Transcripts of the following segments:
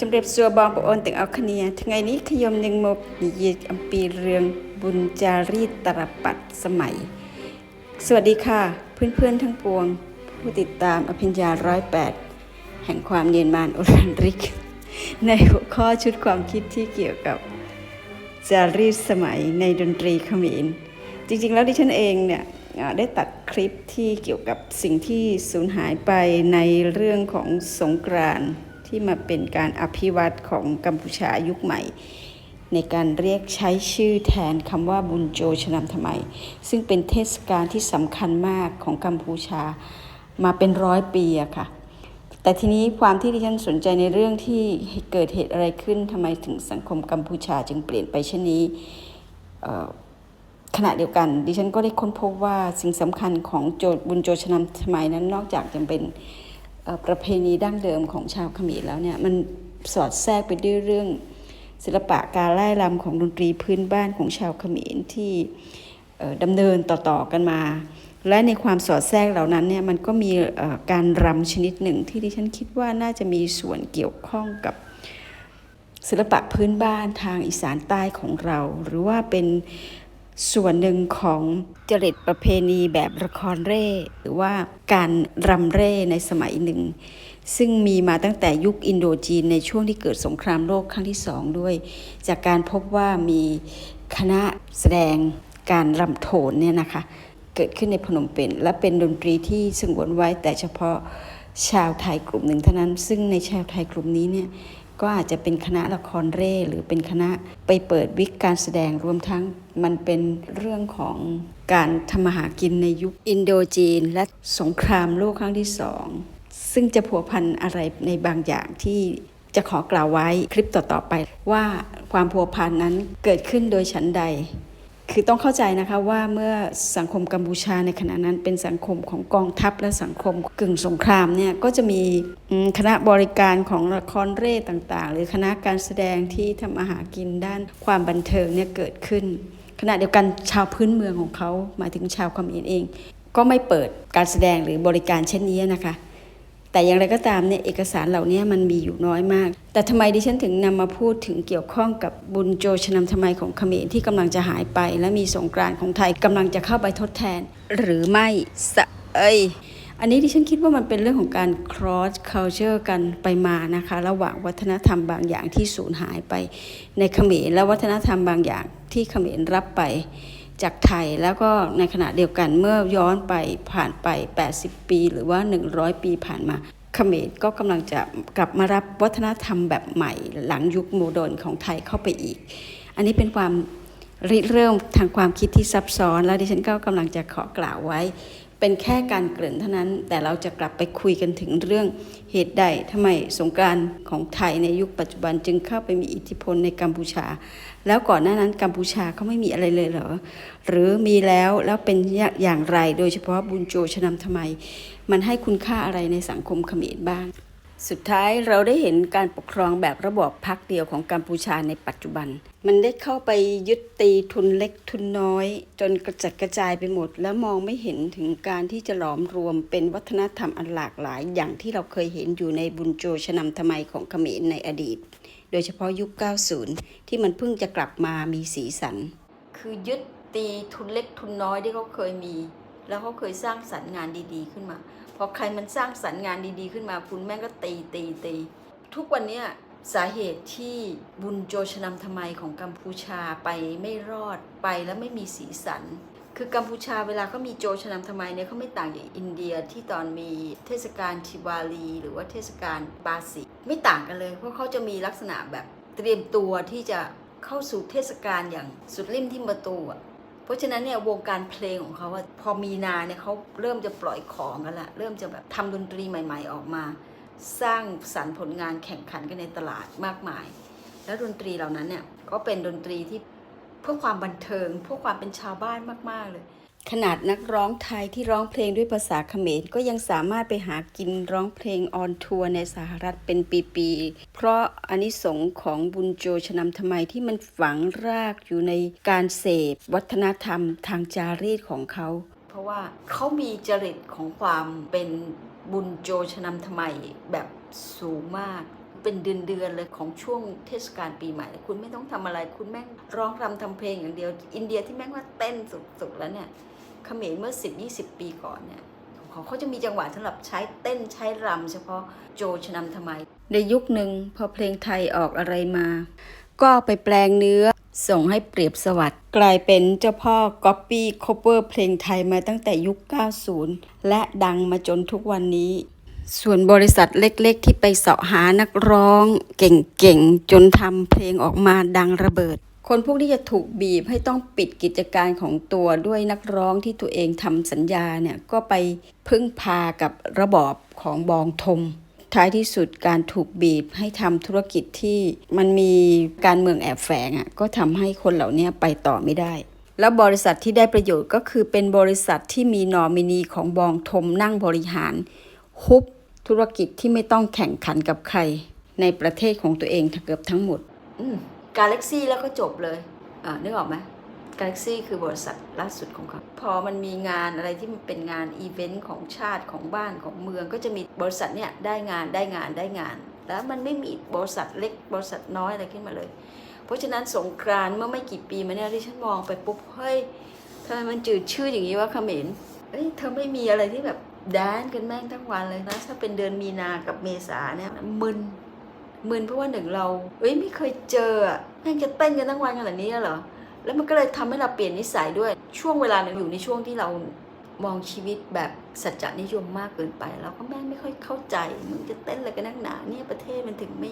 ជំរាបសួរបងប្អូនទាំងអស់គ្នាថ្ងៃនេះខ្ញុំនឹងមកនិយាយអំពីរឿងបុណ្យចារីតរប័ត្រសម័យសวัสดีค่ะเพื่อนๆทั้งปวง ผู้ติดตามอภิญญาร้อยแปดแห่งความเนียนมานโอรันริก ในหัวข้อชุดความคิดที่เกี่ยวกับ จารีตสมัยในดนตรีเขมรจริงๆ แล้วดิฉันเองเนี่ยอ่าได้ตัดคลิปที่เกี่ยวกับสิ่งที่สูญหายไปในเรื่องของสงกรานต์ ที่มาเป็นการอภิวัตของกัมพูชายุคใหม่ ในการเรียกใช้ชื่อแทนคำว่าบุญโจชนำทำไม ซึ่งเป็นเทศกาลที่สำคัญมากของกัมพูชามาเป็นร้อยปีอะค่ะ แต่ทีนี้ความที่ดิฉันสนใจในเรื่องที่เกิดเหตุอะไรขึ้นทำไมถึงสังคมกัมพูชาจึงเปลี่ยนไปเช่นนี้ขณะเดียวกัน ดิฉันก็ได้ค้นพบว่าสิ่งสำคัญของโจบุญโจชนำสมัยนั้นนอกจากจะเป็น ประเพณีดั้งเดิมของชาวเขมรแล้วเนี่ยมันสอดแทรกไปด้วยเรื่อง ศิลปะการไล่รำของดนตรีพื้นบ้านของชาวเขมรที่ดำเนินต่อๆกันมา และในความสอดแทรกเหล่านั้นเนี่ยมันก็มีการรำชนิดหนึ่งที่ดิฉันคิดว่าน่าจะมีส่วนเกี่ยวข้องกับศิลปะพื้นบ้านทางอีสานใต้ของเรา หรือว่าเป็น ส่วนหนึ่งของจริตประเพณีแบบละครเร่ หรือว่าการรำเร่ในสมัยหนึ่ง ซึ่งมีมาตั้งแต่ยุคอินโดจีนในช่วงที่เกิดสงครามโลกครั้งที่สองด้วย จากการพบว่ามีคณะแสดงการรำโทนเนี่ยนะคะ เกิดขึ้นในพนมเปญและเป็นดนตรีที่สงวนไว้แต่เฉพาะชาวไทยกลุ่มหนึ่งเท่านั้น ซึ่งในชาวไทยกลุ่มนี้เนี่ย ก็อาจจะเป็นคณะละครเร่หรือเป็นคณะไปเปิดวิกการแสดงรวมทั้งมันเป็นเรื่องของการทำมาหากินในยุคอินโดจีน และสงครามโลกครั้งที่สองซึ่งจะผัวพันอะไรในบางอย่างที่จะขอกล่าวไว้คลิปต่อๆไปว่าความผัวพันนั้นเกิดขึ้นโดยฉันใด คือต้องเข้าใจนะคะว่าเมื่อสังคมกัมพูชาในขณะนั้นเป็นสังคมของกองทัพและสังคมกึ่งสงครามเนี่ยก็จะมีคณะบริการของละครเร่ต่างๆ หรือคณะการแสดงที่ทำอาหารกินด้านความบันเทิงเนี่ยเกิดขึ้น ขณะเดียวกันชาวพื้นเมืองของเขาหมายถึงชาวเขมรเอง ก็ไม่เปิดการแสดงหรือบริการเช่นนี้นะคะ แต่อย่างไรก็ตามเนี่ยเอกสารเหล่านี้มันมีอยู่น้อยมาก แต่ทำไมดิฉันถึงนำมาพูดถึงเกี่ยวข้องกับบุญโจชนำทำไมของเขมรที่กำลังจะหายไป และมีสงกรานต์ของไทยกำลังจะเข้าไปทดแทน หรือไม่สะเอ้ยอันนี้ดิฉันคิดว่ามันเป็นเรื่องของการ cross culture กันไปมานะคะ ระหว่างวัฒนธรรมบางอย่างที่สูญหายไปในเขมรและวัฒนธรรมบางอย่างที่เขมรรับไป จากไทยแล้วก็ในขณะเดียวกันเมื่อย้อนไปผ่านไป 80 ปี หรือว่า 100 ปีผ่านมาเขมรก็กำลังจะกลับมารับวัฒนธรรมแบบใหม่ หลังยุคโมเดิร์นของไทยเข้าไปอีก อันนี้เป็นความริเริ่มทางความคิดที่ซับซ้อน แล้วดิฉันก็กำลังจะขอกล่าวไว้ เป็นแค่การเกริ่นเท่านั้น แต่เราจะกลับไปคุยกันถึงเรื่องเหตุใดทำไมสงการของไทยในยุคปัจจุบันจึงเข้าไปมีอิทธิพลในกัมพูชา แล้วก่อนหน้านั้นกัมพูชาเขาไม่มีอะไรเลยเหรอ หรือมีแล้วแล้วเป็นอย่างไร โดยเฉพาะบุญโจชนำทำไม มันให้คุณค่าอะไรในสังคมเขมรบ้าง สุดท้ายเราได้เห็นการปกครองแบบระบอบพักเดียวของกัมพูชาในปัจจุบัน มันได้เข้าไปยึดตีทุนเล็กทุนน้อย จนกระจัดกระจายไปหมด แล้วมองไม่เห็นถึงการที่จะหลอมรวมเป็นวัฒนธรรมอันหลากหลาย อย่างที่เราเคยเห็นอยู่ในบุญโจชนำทำไมของเขมรในอดีต โดยเฉพาะยุค 90 ที่มันเพิ่งจะกลับมามีสีสัน คือยึดตีทุนเล็กทุนน้อยที่เขาเคยมี แล้วเขาเคยสร้างสรรค์งานดีๆ ขึ้นมา พอใครมันสร้างสรรค์งานดีๆ ขึ้นมา คุณแม่ก็ตีตีตีทุกวันเนี้ยสาเหตุที่บุญโจชนำทำไมของกัมพูชาไปไม่รอดไปแล้วไม่มีสีสัน คือกัมพูชาเวลาเขามีโจชนำทำไมเนี่ยเขาไม่ต่างจากอินเดียที่ตอนมีเทศกาลทิวาลี หรือว่าเทศกาลปาสิไม่ต่างกันเลย เพราะเขาจะมีลักษณะแบบเตรียมตัวที่จะเข้าสู่เทศกาลอย่างสุดริมที่ประตูอะ เพราะฉะนั้นเนี่ยวงการเพลงของเขาอะพอมีนาเนี่ยเขาเริ่มจะปล่อยของกันละเริ่มจะแบบทำดนตรีใหม่ ๆ ออกมา สร้างสรรค์ผลงานแข่งขันกันในตลาดมากมาย แล้วดนตรีเหล่านั้นเนี่ยก็เป็นดนตรีที่เพื่อความบันเทิงเพื่อความเป็นชาวบ้านมากๆเลย ขนาดนักร้องไทยที่ร้องเพลงด้วยภาษาเขมรก็ยังสามารถไปหากินร้องเพลงออนทัวร์ในสหรัฐเป็นปีๆ เพราะอานิสงส์ของบุญโจชนำทำไมที่มันฝังรากอยู่ในการเสพวัฒนธรรมทางจารีตของเขา เพราะว่าเขามีจริตของความเป็นบุญโจชนำทำไมแบบสูงมาก เป็นเดือนๆเลยของช่วงเทศกาลปีใหม่ คุณไม่ต้องทำอะไร คุณแม่งร้องรำทำเพลงอย่างเดียว อินเดียที่แม่งว่าเต้นสุดๆแล้วเนี่ยเขมรเมื่อ 10-20 ปีก่อนเนี่ยของเขาจะมีจังหวะสำหรับใช้เต้นใช้รำเฉพาะโจชนำทำไม ในยุคหนึ่งพอเพลงไทยออกอะไรมา ก็ไปแปลงเนื้อส่งให้เปรียบสวัสด์กลายเป็นเจ้าพ่อก๊อปปี้คเวอร์เพลงไทยมาตั้งแต่ยุค 90 และดังมาจนทุกวันนี้ ส่วนบริษัทเล็กๆ ที่ไปเสาะหานักร้องเก่งๆ จนทำเพลงออกมาดังระเบิด คนพวกนี้จะถูกบีบให้ต้องปิดกิจการของตัวด้วยนักร้องที่ตัวเองทำสัญญาเนี่ย ก็ไปพึ่งพากับระบอบของบองทม ท้ายที่สุดการถูกบีบให้ทำธุรกิจที่มันมีการเมืองแอบแฝงอะก็ทำให้คนเหล่านี้ไปต่อไม่ได้แล้วบริษัทที่ได้ประโยชน์ก็คือเป็นบริษัทที่มีนอมินีของบองทมนั่งบริหารฮุบ ธุรกิจที่ไม่ต้องแข่งขันกับใคร ในประเทศของตัวเองเกือบทั้งหมดกาแล็กซี่แล้วก็จบเลยอ่านึกออกไหมกาแล็กซี่คือบริษัทล่าสุดของเขา พอมันมีงานอะไรที่มันเป็นงานอีเวนต์ของชาติของบ้านของเมือง ก็จะมีบริษัทเนี่ยได้งานได้งานได้งาน แล้วมันไม่มีบริษัทเล็กบริษัทน้อยอะไรขึ้นมาเลย เพราะฉะนั้นสงกรานเมื่อไม่กี่ปีมาเนี่ยที่ฉันมองไปปุ๊บเฮ้ยทำไมมันจืดชืดอย่างนี้วะเขมรเอ้ยเธอไม่มีอะไรที่แบบ แดนกันแม่งทั้งวันเลยนะ ถ้าเป็นเดือนมีนากับเมษาเนี่ยมึนมึนเพราะว่าหนึ่งเราเอ้ยไม่เคยเจอแม่งจะเต้นกันทั้งวันขนาดนี้เหรอแล้วมันก็เลยทำให้เราเปลี่ยนนิสัยด้วยช่วงเวลาหนึ่งอยู่ในช่วงที่เรามองชีวิตแบบสัจจนิยมมากเกินไปเราก็แม่งไม่ค่อยเข้าใจมึงจะเต้นอะไรกันนักหนาเนี่ยประเทศมันถึงไม่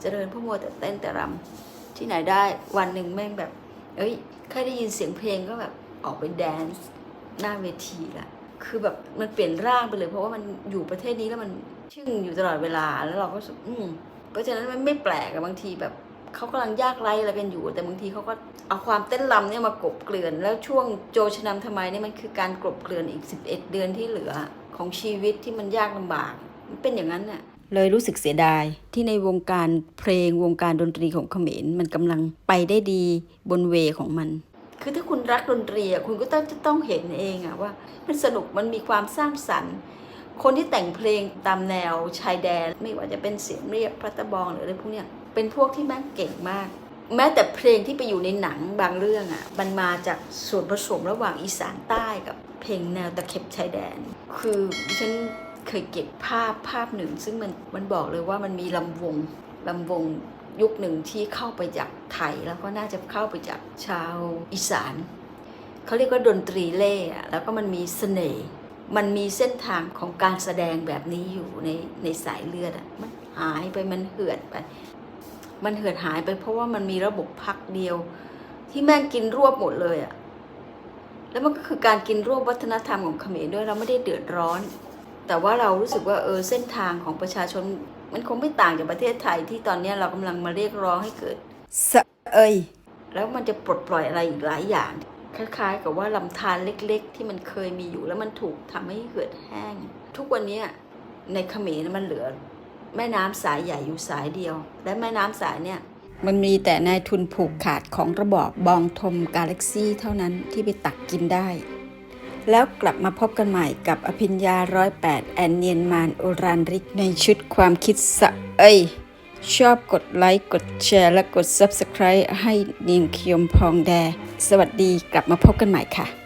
เจริญพราะมัวแต่เต้นแต่รำที่ไหนได้วันหนึ่งแม่งแบบ เอ้ยแค่ได้ยินเสียงเพลงก็แบบออกไปแดนซ์หน้าเวทีละ คือแบบมันเปลี่ยนร่างไปเลย เพราะว่ามันอยู่ประเทศนี้แล้วมันชึ่งอยู่ตลอดเวลาแล้วเราก็รู้สึกอืมเพราะฉะนั้นมันไม่แปลกบางทีแบบเขากำลังยากไร้อะไรกันอยู่ แต่บางทีเขาก็เอาความเต้นรำเนี่ยมากลบเกลื่อน แล้วช่วงโจชนำทำไมเนี่ยมันคือการกลบเกลื่อนอีก 11 เดือนที่เหลือของชีวิตที่มันยากลำบากมันเป็นอย่างนั้นน่ะเลยรู้สึกเสียดายที่ในวงการเพลงวงการดนตรีของเขมรมันกำลังไปได้ดีบนเวของมัน คือถ้าคุณรักดนตรีอะคุณก็ต้องจะต้องเห็นเองอะว่า มันสนุกมันมีความสร้างสรรค์ คนที่แต่งเพลงตามแนวชายแดน ไม่ว่าจะเป็นเสียงเรียกพระตะบองหรืออะไรพวกเนี้ยเป็นพวกที่แม่งเก่งมาก แม้แต่เพลงที่ไปอยู่ในหนังบางเรื่องอะ่ะมันมาจากส่วนผสมระหว่างอีสานใต้กับเพลงแนวตะเข็บชายแดน คือฉันเคยเก็บภาพภาพหนึ่ง ซึ่งมันมันบอกเลยว่ามันมีลำวงลำวง ยุคหนึ่งที่เข้าไปจากไทยแล้วก็น่าจะเข้าไปจากชาวอีสานเขาเรียกว่าดนตรีเล่อะแล้วก็มันมีเสน่ห์มันมีเส้นทางของการแสดงแบบนี้อยู่ในในสายเลือดอะมันหายไปมันเหือดไป มันเหือดหายไปเพราะว่ามันมีระบบพักเดียว ที่แม่งกินรวบหมดเลยอะแล้วมันก็คือการกินรวบวัฒนธรรมของเขมรด้วยเราไม่ได้เดือดร้อน แต่ว่าเรารู้สึกว่าเออเส้นทางของประชาชน มันคงไม่ต่างจากประเทศไทยที่ตอนเนี้ยเรากำลังมาเรียกร้องให้เกิดสะเอยแล้วมันจะปลดปล่อยอะไรอีกหลายอย่าง คล้ายๆ กับว่าลำธารเล็กๆ ที่มันเคยมีอยู่แล้วมันถูกทำให้เหือดแห้ง ทุกวันเนี้ยในเขมรมันเหลือ แม่น้ำสายใหญ่อยู่สายเดียว และแม่น้ำสายเนี่ยมันมีแต่นายทุนผูกขาดของระบอบบองทมกาแล็กซี่เท่านั้นที่ไปตักกินได้ แล้วกลับมาพบกันใหม่กับอภิญญาร้อยแปดแอนเนียนมานโอรันริกในชุดความคิดสะเอ้ยชอบกดไลค์ กดแชร์ และกด Subscribe ให้นิมคิยมพองแด สวัสดีกลับมาพบกันใหม่ค่ะ